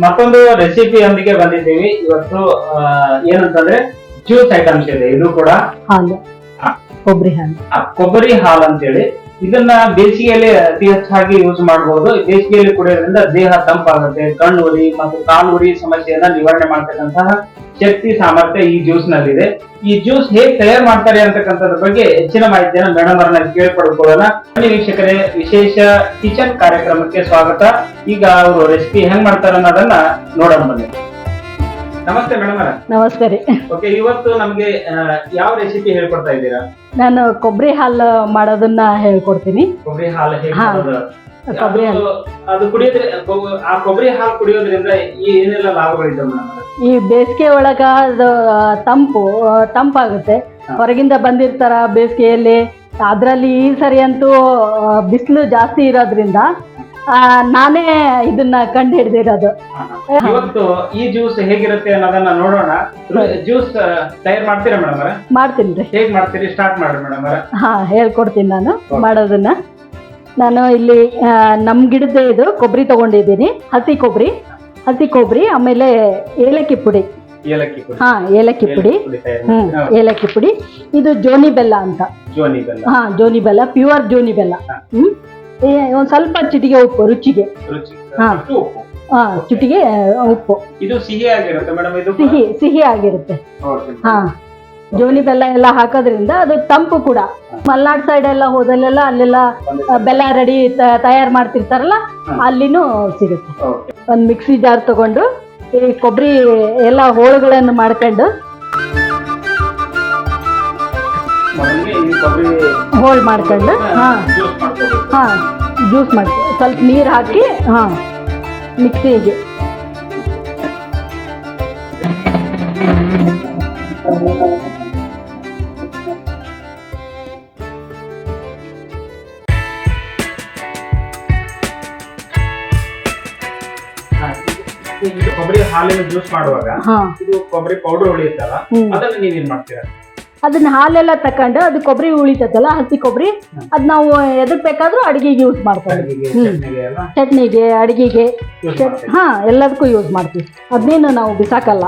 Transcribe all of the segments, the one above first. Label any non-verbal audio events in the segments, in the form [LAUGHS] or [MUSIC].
ಮತ್ತೊಂದು ರೆಸಿಪಿಯೊಂದಿಗೆ ಬಂದಿದ್ದೀವಿ. ಇವತ್ತು ಏನಂತಂದ್ರೆ ಜ್ಯೂಸ್ ಐಟಮ್ಸ್ ಇದೆ. ಇದು ಕೂಡ. ಕೊಬ್ಬರಿ ಹಾಲು. ಕೊಬ್ಬರಿ ಹಾಲು ಅಂತೇಳಿ ಇದನ್ನ ಬೇಸಿಗೆಯಲ್ಲಿ ಅತಿ ಹೆಚ್ಚಾಗಿ ಯೂಸ್ ಮಾಡಬಹುದು ಬೇಸಿಗೆಯಲ್ಲಿ ಕುಡಿಯೋದ್ರಿಂದ ದೇಹ ತಂಪಾಗುತ್ತೆ. ಕಣ್ಣು ಉರಿ ಮತ್ತು ಕಾಲು ಉರಿ ಸಮಸ್ಯೆಯನ್ನ ನಿವಾರಣೆ ಮಾಡ್ತಕ್ಕಂತಹ ಶಕ್ತಿ ಸಾಮರ್ಥ್ಯ ಈ ಜ್ಯೂಸ್ ನಲ್ಲಿದೆ. ಈ ಜ್ಯೂಸ್ ಹೇಗೆ ತಯಾರು ಮಾಡ್ತಾರೆ ಅಂತಕ್ಕಂಥದ್ರ ಬಗ್ಗೆ ಹೆಚ್ಚಿನ ಮಾಹಿತಿಯನ್ನು ಮೇಡಮ್ ಅವರನ್ನ ಕೇಳ್ಪಡ್ಕೊಳ್ಳೋಣ. ಬನ್ನಿ ವೀಕ್ಷಕರೇ ವಿಶೇಷ ಕಿಚನ್ ಕಾರ್ಯಕ್ರಮಕ್ಕೆ ಸ್ವಾಗತ. ಈಗ ಅವರು ರೆಸಿಪಿ ಹೆಂಗ್ ಮಾಡ್ತಾರೆ ಅನ್ನೋದನ್ನ ನೋಡೋಣ ಬನ್ನಿ. ನಮಸ್ತೆ ಮೇಡಮ್ ಅವರ. ನಮಸ್ತೆ ಓಕೆ ಇವತ್ತು ನಮ್ಗೆ ಯಾವ ರೆಸಿಪಿ ಹೇಳ್ಕೊಡ್ತಾ ಇದ್ದೀರಾ? ನಾನು ಕೊಬ್ಬರಿ ಹಾಲು ಮಾಡೋದನ್ನ ಹೇಳ್ಕೊಡ್ತೀನಿ. ಕೊಬ್ಬರಿ ಹಾಲು ಹಾ. ಕೊಬ್ಬರಿ ಹಾಲು. ಅದು- ಕುಡಿಯೋದ್ರೆ ಆ ಕೊಬ್ಬರಿ ಹಾಲು ಕುಡಿಯೋದ್ರಿಂದ ಈ- ಏನೆಲ್ಲ ಲಾಭಗಳಿದ್ದಾವೆ ಈ ಬೇಸಿಗೆ ಒಳಗ ಅದು ತಂಪು ತಂಪಾಗುತ್ತೆ. ಹೊರಗಿಂದ ಬಂದಿರ್ತಾರ ಬೇಸಿಗೆಯಲ್ಲಿ. ಅದರಲ್ಲಿ ಈ ಸರಿ ಅಂತೂ ಬಿಸಿಲು ಜಾಸ್ತಿ ಇರೋದ್ರಿಂದ ನಾನೇ ಇದನ್ನ ಕಂಡು ಹಿಡಿದಿರೋದು. ಇವತ್ತು ಈ ಜ್ಯೂಸ್ ಹೇಗಿರುತ್ತೆ ಅನ್ನೋದನ್ನ ನೋಡೋಣ. ಜ್ಯೂಸ್ ತಯಾರು ಮಾಡ್ತೀರಾ ಮೇಡಮ್ ಅವರ? ಮಾಡ್ತೀನಿ ರೀ. ಹೇಗ್ ಮಾಡ್ತೀರಿ? ಸ್ಟಾರ್ಟ್ ಮಾಡ್ರಿ ಮೇಡಮ್ ಅವರ. ಹಾ ಹೇಳ್ಕೊಡ್ತೀನಿ ನಾನು. ಮಾಡೋದನ್ನ. ನಾನು ಇಲ್ಲಿ ನಮ್ಮ ನಮ್ ಗಿಡದ ಇದು ಕೊಬ್ಬರಿ ತಗೊಂಡಿದ್ದೀನಿ. ಹಸಿ ಕೊಬ್ಬರಿ ಹಸಿ ಕೊಬ್ಬರಿ ಆಮೇಲೆ ಏಲಕ್ಕಿ ಪುಡಿ. ಏಲಕ್ಕಿ ಪುಡಿ. ಹಾ ಏಲಕ್ಕಿ ಪುಡಿ. ಹ್ಮ್ ಏಲಕ್ಕಿ ಪುಡಿ. ಇದು ಜೋನಿ ಬೆಲ್ಲ ಅಂತ. ಜೋನಿ ಬೆಲ್ಲ. ಹಾ ಜೋನಿ ಬೆಲ್ಲ ಪ್ಯೂರ್ ಜೋನಿ ಬೆಲ್ಲ. ಹ್ಮ್. ಒಂದ್ ಸ್ವಲ್ಪ ಚಿಟಿಗೆ ಉಪ್ಪು ರುಚಿಗೆ. ರುಚಿ ಹಾ. ಹಾ ಚಿಟಿಗೆ ಉಪ್ಪು. ಇದು ಸಿಹಿ ಆಗಿರುತ್ತೆ ಮೇಡಮ್ ಇದು ಸಿಹಿ ಸಿಹಿ ಆಗಿರುತ್ತೆ. ಹಾ. ಜೋನಿ ಬೆಲ್ಲ ಎಲ್ಲ ಹಾಕೋದ್ರಿಂದ ಅದು ತಂಪು ಕೂಡ. ಮಲ್ನಾಡ್ ಸೈಡ್ ಎಲ್ಲ ಹೋದಲ್ಲೆಲ್ಲ ಅಲ್ಲೆಲ್ಲ ಬೆಲ್ಲ ರೆಡಿ ತಯಾರು ಮಾಡ್ತಿರ್ತಾರಲ್ಲ. ಅಲ್ಲಿನೂ ಸಿಗುತ್ತೆ. ಒಂದ್ ಮಿಕ್ಸಿ ಜಾರ್ ತಗೊಂಡು ಈ ಕೊಬ್ಬರಿ ಎಲ್ಲ ಹೋಳುಗಳನ್ನು ಮಾಡ್ಕೊಂಡು. ಕೊಬ್ಬರಿ ಹೋಳು ಮಾಡ್ಕೊಂಡು ಹಾ. ಹಾಂ ಜ್ಯೂಸ್ ಮಾಡಿ ಸ್ವಲ್ಪ ನೀರು ಹಾಕಿ ಹಾ ಮಿಕ್ಸಿಗೆ ಕೊಬ್ಬರಿ ಹಾಲಿನ ಜ್ಯೂಸ್ ಮಾಡುವಾಗ ಇದು ಕೊಬ್ಬರಿ ಪೌಡರ್ ಉಳಿಯುತ್ತಲ್ಲ. ಅದನ್ನ ನೀವೇನ್ ಮಾಡ್ತೀರಾ? ಅದನ್ನ ಹಾಲೆಲ್ಲ ತಕೊಂಡು ಅದು ಕೊಬ್ಬರಿ ಉಳಿತದಲ್ಲ ಹಸಿ ಕೊಬ್ಬರಿ ಅದ್ ನಾವು ಎದಕ್ ಬೇಕಾದ್ರೂ ಅಡಿಗೆಗೆ ಯೂಸ್ ಮಾಡ್ತೀವಿ. ಹ್ಮ್. ಚಟ್ನಿಗೆ ಅಡಿಗೆಗೆ. ಹಾ ಎಲ್ಲದಕ್ಕೂ ಯೂಸ್ ಮಾಡ್ತೀವಿ. ಅದನ್ನೇನು ನಾವು ಬಿಸಾಕಲ್ಲ?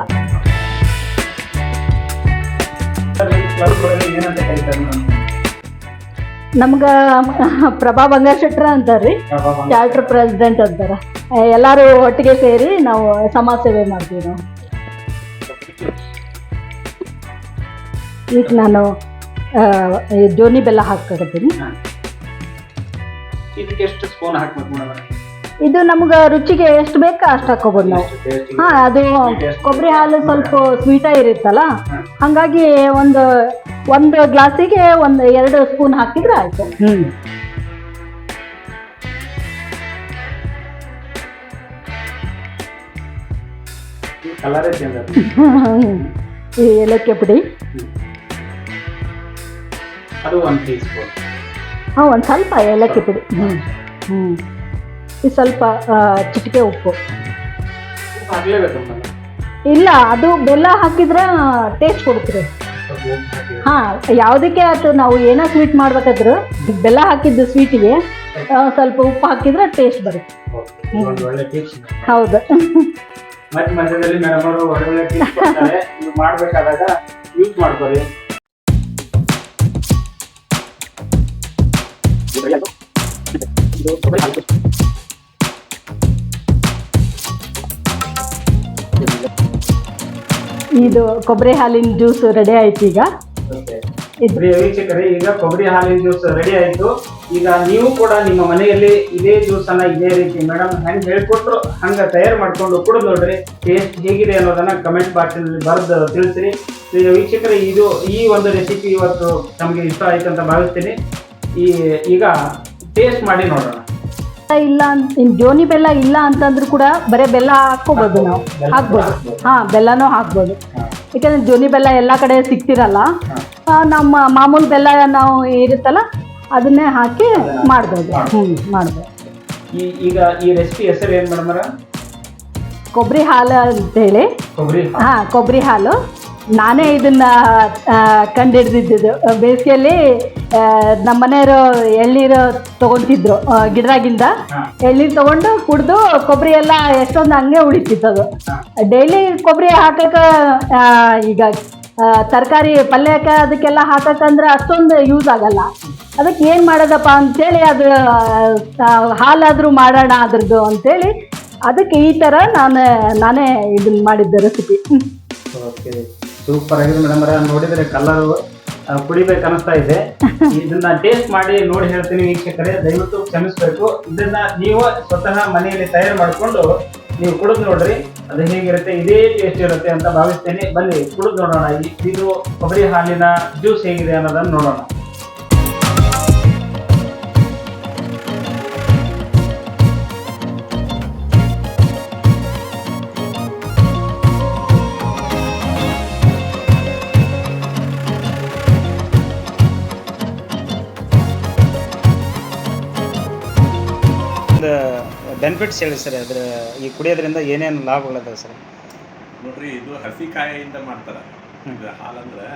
ನಮ್ಗ ಪ್ರಭಾ ಬಂಗಾರಶೆಟ್ರ ಅಂತಾರ್ರಿ. ಚಾರ್ಟರ್ ಪ್ರೆಸಿಡೆಂಟ್ ಅಂತಾರ. ಎಲ್ಲಾರು ಒಟ್ಟಿಗೆ ಸೇರಿ ನಾವು ಸಮಾಜ ಸೇವೆ ಮಾಡ್ತೀವಿ ನಾವು. ಈಗ ನಾನು ಜೋನಿ ಬೆಲ್ಲ ಹಾಕಕತ್ತೀನಿ ಇದಕ್ಕೆ ಎಷ್ಟು ಸ್ಪೂನ್ ಹಾಕ್ಬೇಕು ಮೇಡಮ್? ಇದು ನಮ್ಗ ರುಚಿಗೆ ಎಷ್ಟು ಬೇಕೋ ಅಷ್ಟು ಹಾಕೋಬೋದು ನಾವು. ಹಾ ಅದು ಕೊಬ್ಬರಿ ಹಾಲು ಸ್ವಲ್ಪ ಸ್ವೀಟ ಇರುತ್ತಲ್ಲ? ಹಂಗಾಗಿ ಒಂದು ಒಂದು ಗ್ಲಾಸಿಗೆ ಒಂದು ಎರಡು ಸ್ಪೂನ್ ಹಾಕಿದ್ರೆ ಆಯ್ತು. ಹ್ಮ್. [LAUGHS] ಈ ಏಲಕ್ಕಿ ಪುಡಿ. ಅದು ಒಂದು ಟೀ ಸ್ಪೂನ್ ಹಾ ಒಂದು ಸ್ವಲ್ಪ ಏಲಕ್ಕಿ ಪುಡಿ. ಹ್ಞೂ ಹ್ಞೂ ಈ ಸ್ವಲ್ಪ ಚಿಟಿಕೆ ಉಪ್ಪು. ಹಾಕ್ಲೇಬೇಕು ಇಲ್ಲ ಅದು ಬೆಲ್ಲ ಹಾಕಿದ್ರೆ ಟೇಸ್ಟ್ ಕೊಡ್ತೀರಿ ಹಾ ಯಾವುದಕ್ಕೆ ಆಯ್ತು ನಾವು ಏನೋ ಸ್ವೀಟ್ ಮಾಡ್ಬೇಕಾದ್ರು ಬೆಲ್ಲ ಹಾಕಿದ್ದು ಸ್ವೀಟಿಗೆ ಸ್ವಲ್ಪ ಉಪ್ಪು ಹಾಕಿದ್ರೆ ಟೇಸ್ಟ್ ಬರುತ್ತೆ. ಹೌದು. ಮತ್ತೆ ಮಧ್ಯದಲ್ಲಿ ಮೇಡಮ್ ಅವರು ಒಳ್ಳೆ ಟಿಪ್ಸ್ ಮಾಡ್ಬೇಕಾದಾಗ ಯೂಸ್ ಮಾಡ್ಕೊಳ್ಳಿ. ಇದು ಕೊಬ್ಬರಿ ಹಾಲಿನ ಜ್ಯೂಸ್ ರೆಡಿ ಆಯ್ತು ಈಗ. ವೀಕ್ಷಕರೇ ಈಗ ಕೊಬ್ಬರಿ ಹಾಲಿನ ಜ್ಯೂಸ್ ರೆಡಿ ಆಯ್ತು. ಈಗ ನೀವು ಕೂಡ ನಿಮ್ಮ ಮನೆಯಲ್ಲಿ ಇದೇ ಜ್ಯೂಸ್ ಅನ್ನ ಇದೇ ರೀತಿ ಮೇಡಮ್ ಹೆಂಗ್ ಹೇಳ್ಕೊಟ್ರು ಹಂಗ ತಯಾರು ಮಾಡ್ಕೊಂಡು ಕುಡಿದು ನೋಡ್ರಿ ಟೇಸ್ಟ್ ಹೇಗಿದೆ ಅನ್ನೋದನ್ನ ಕಮೆಂಟ್ ಬಾಕ್ಸ್ನಲ್ಲಿ ಬರೆದು ತಿಳಿಸ್ರಿ. ಈಗ ವೀಕ್ಷಕರೇ ಇದು ಈ ಒಂದು ರೆಸಿಪಿ ಇವತ್ತು ನಮಗೆ ಇಷ್ಟ ಆಯ್ತು ಅಂತ ಭಾವಿಸ್ತೀನಿ. ಈ ಈಗ ಟೇಸ್ಟ್ ಮಾಡಿ ನೋಡೋಣ. ಇಲ್ಲ ಅಂತ ಇನ್ ಜೋನಿ ಬೆಲ್ಲ ಇಲ್ಲ ಅಂತಂದ್ರೂ ಕೂಡ ಬರೀ ಬೆಲ್ಲ ಹಾಕೋಬಹುದು ನಾವು. ಹಾಕ್ಬೋದು. ಹಾ ಬೆಲ್ಲನೂ ಹಾಕ್ಬೋದು. ಯಾಕಂದ್ರೆ ಜೋನಿ ಬೆಲ್ಲ ಎಲ್ಲ ಕಡೆ ಸಿಗ್ತಿರಲ್ಲ. ನಮ್ಮ ಮಾಮೂಲಿ ಬೆಲ್ಲ ನಾವು ಇರುತ್ತಲ್ಲ ಅದನ್ನೇ ಹಾಕಿ ಮಾಡ್ಬೋದು. ಹ್ಮ್ ಮಾಡ್ಬೋದು. ಈಗ ಈ ರೆಸಿಪಿ ಹೆಸರು ಏನ್ ಮೇಡಮ್ ಕೊಬ್ಬರಿ ಹಾಲು ಅಂತ ಹೇಳಿ. ಹಾ ಕೊಬ್ಬರಿ ಹಾಲು. ನಾನೇ ಇದನ್ನ ಕಂಡಿಡ್ದಿದ್ದು. ಬೇಸಿಗೆಯಲ್ಲಿ ನಮ್ಮ ಮನೆಯವರು ಎಳ್ನೀರು ತಗೊಂತಿದ್ರು ಗಿಡದಾಗಿಂದ. ಎಳ್ನೀರು ತಗೊಂಡು ಕುಡ್ದು ಕೊಬ್ಬರಿ ಎಲ್ಲ ಎಷ್ಟೊಂದು ಹಂಗೆ ಉಳಿತಿತ್ತು ಅದು. ಡೈಲಿ ಕೊಬ್ಬರಿ ಹಾಕಕ್ಕೆ ಈಗ ತರಕಾರಿ ಪಲ್ಯಕ್ಕೆ ಅದಕ್ಕೆಲ್ಲ ಹಾಕಕ್ಕಂದ್ರೆ ಅಷ್ಟೊಂದು ಯೂಸ್ ಆಗಲ್ಲ. ಅದಕ್ಕೆ ಏನು ಮಾಡೋದಪ್ಪ ಅಂತೇಳಿ ಅದು ಹಾಲಾದರೂ ಹಾಲಾದ್ರೂ ಮಾಡೋಣ ಅದ್ರದ್ದು ಅಂತೇಳಿ ಅದಕ್ಕೆ ಈ ಥರ ನಾನು ನಾನೇ ಇದನ್ನ ಮಾಡಿದ್ದೆ ರೆಸಿಪಿ ಓಕೆ ಸೂಪರ್ ಆಗಿದೆ ಮೇಡಮ್ ನೋಡಿದ್ರೆ ಕಲರ್ ಕುಡಿಬೇಕು ಅನಿಸ್ತಾ ಇದೆ. ಇದನ್ನ ಟೇಸ್ಟ್ ಮಾಡಿ ನೋಡಿ ಹೇಳ್ತೀನಿ ವೀಕ್ಷಕರೇ. ದಯವಿಟ್ಟು ಕ್ಷಮಿಸ್ಬೇಕು. ಇದನ್ನ ನೀವು ಸ್ವತಃ ಮನೆಯಲ್ಲಿ ತಯಾರು ಮಾಡಿಕೊಂಡು ನೀವು ಕುಡಿದು ನೋಡ್ರಿ. ಅದು ಹೇಗಿರುತ್ತೆ? ಇದೇ ಟೇಸ್ಟ್ ಇರುತ್ತೆ ಅಂತ ಭಾವಿಸ್ತೇನೆ. ಬನ್ನಿ, ಕುಡಿದು ನೋಡೋಣ. ಇದು ಕೊಬ್ಬರಿ ಹಾಲಿನ ಜ್ಯೂಸ್ ಹೇಗಿದೆ ಅನ್ನೋದನ್ನ ನೋಡೋಣ. ಬೆನಿಫಿಟ್ಸ್ ಹೇಳಿ ಸರ್ ಅದ್ರ ಈ ಕುಡಿಯೋದ್ರಿಂದ ಏನೇನು ಲಾಭಗಳಿದಾವೆ ಸರ್? ನೋಡ್ರಿ ಇದು ಹಸಿ ಕಾಯಿಯಿಂದ ಇದು ಹಾಲಂದ್ರೆ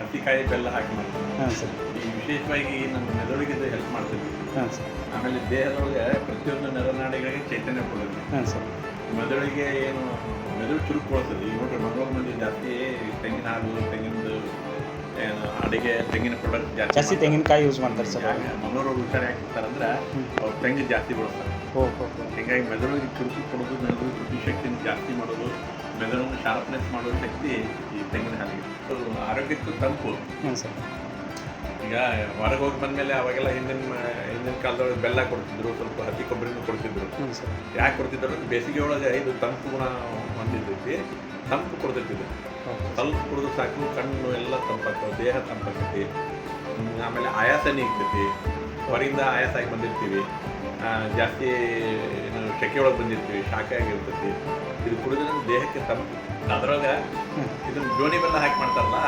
ಹಸಿಕಾಯಿ ಬೆಲ್ಲ ಹಾಕಿ ಮಾಡ್ತಾರೆ. ಹಾಂ ಸರ್. ಈ ವಿಶೇಷವಾಗಿ ನಮ್ಮ ಮೆದುಳಿಗೆ ಇದು ಹೆಲ್ಪ್ ಮಾಡ್ತೀವಿ ಹಾಂ ಸರ್. ಆಮೇಲೆ ದೇಹದೊಳಗೆ ಪ್ರತಿಯೊಂದು ನೆರನಾಡಿಗಳಿಗೆ ಚೈತನ್ಯ ಕೊಡುತ್ತೆ. ಹಾಂ ಸರ್. ಮೆದುಳಿಗೆ ಏನು ಮೆದುಳು ಚುರುಕುಗೊಳ್ತದೆ. ಈಗ ನೋಡ್ರಿ ಮಂಗಳೂರು ಮಂದಿ ಜಾಸ್ತಿ ತೆಂಗಿನ ಹಾಲು ತೆಂಗಿನದು ಏನು ಅಡಿಗೆ ತೆಂಗಿನ ಪ್ರಾಡಕ್ಟ್ ಜಾಸ್ತಿ ಜಾಸ್ತಿ ತೆಂಗಿನಕಾಯಿ ಯೂಸ್ ಮಾಡ್ತಾರೆ ಸರ್ ಮಂಗಳೂರು ಮಂಗಳೂರು ಹಾಕ್ತಾರೆ ಅಂದ್ರೆ ಅವ್ರು ತೆಂಗು ಜಾಸ್ತಿ ಬೆಳೆಸ್ತಾರೆ ಹಿಂಗಾಗಿ ಮೆದುಳಿಗೆ ಚುರುಕು ಕೊಡೋದು ಮೆದುಳು ಬುದ್ಧಿಶಕ್ತಿನ ಜಾಸ್ತಿ ಮಾಡೋದು ಮೆದುಳನ್ನು ಶಾರ್ಪ್ನೆಸ್ ಮಾಡೋ ಶಕ್ತಿ ಈ ತೆಂಗಿನ ಹಾಲಿಗೆ. ಆರೋಗ್ಯಕ್ಕೂ ತಂಪು. ಹ್ಞೂ ಸರ್. ಈಗ ಹೊರಗೆ ಹೋಗಿ ಬಂದಮೇಲೆ ಅವಾಗೆಲ್ಲ ಹಿಂದಿನ ಹಿಂದಿನ ಕಾಲದೊಳಗೆ ಬೆಲ್ಲ ಕೊಡ್ತಿದ್ರು ಸ್ವಲ್ಪ ಹತ್ತಿ ಕೊಬ್ಬರಿನೂ ಕೊಡ್ತಿದ್ರು. ಯಾಕೆ ಕೊಡ್ತಿದ್ರು ಬೇಸಿಗೆ ಒಳಗೆ ಇದು ತಂಪು ಗುಣ ಹೊಂದಿದ್ದೈತಿ ತಂಪು ಕೊಡ್ತಿರ್ತಿದ್ರು ತಲುಪು ಸ್ವಲ್ಪ ಕುಡಿದು ಸಾಕು ಕಣ್ಣು ಎಲ್ಲ ತಂಪಾಗ್ತವೆ ದೇಹ ತಂಪಾಗ್ತೈತಿ. ಆಮೇಲೆ ಆಯಾಸನೇ ಇರ್ತೈತಿ. ಹೊರಗಿಂದ ಆಯಾಸ ಆಗಿ ಬಂದಿರ್ತೀವಿ. ಜಾಸ್ತಿ ಏನು ಶೆಕೆ ಒಳಗೆ ಬಂದಿರ್ತೀವಿ ಶಾಖೆ ಆಗಿರ್ತೈತಿ. ಇದು ಕುಡಿದ್ರೆ ದೇಹಕ್ಕೆ ತಂಪು. ಅದ್ರೊಳಗೆ ಇದು ಜೋನಿ ಬೆಲ್ಲ ಹಾಕಿ ಮಾಡ್ತಾರಲ್ಲ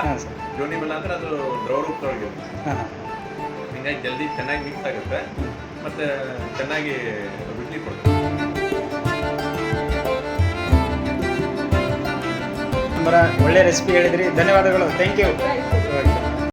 ಜೋನಿ ಬೆಲ್ಲ ಅಂದ್ರೆ ಅದು ದ್ರವ ರೂಪದೊಳಗಿರುತ್ತೆ. ಹಿಂಗಾಗಿ ಜಲ್ದಿ ಚೆನ್ನಾಗಿ ಮಿಕ್ಸ್ ಆಗುತ್ತೆ. ಮತ್ತೆ ಚೆನ್ನಾಗಿ ರುಚಿ ಕೊಡುತ್ತೆ. ಒಳ್ಳೆ ರೆಸಿಪಿ ಹೇಳಿದ್ರಿ. ಧನ್ಯವಾದಗಳು. Thank you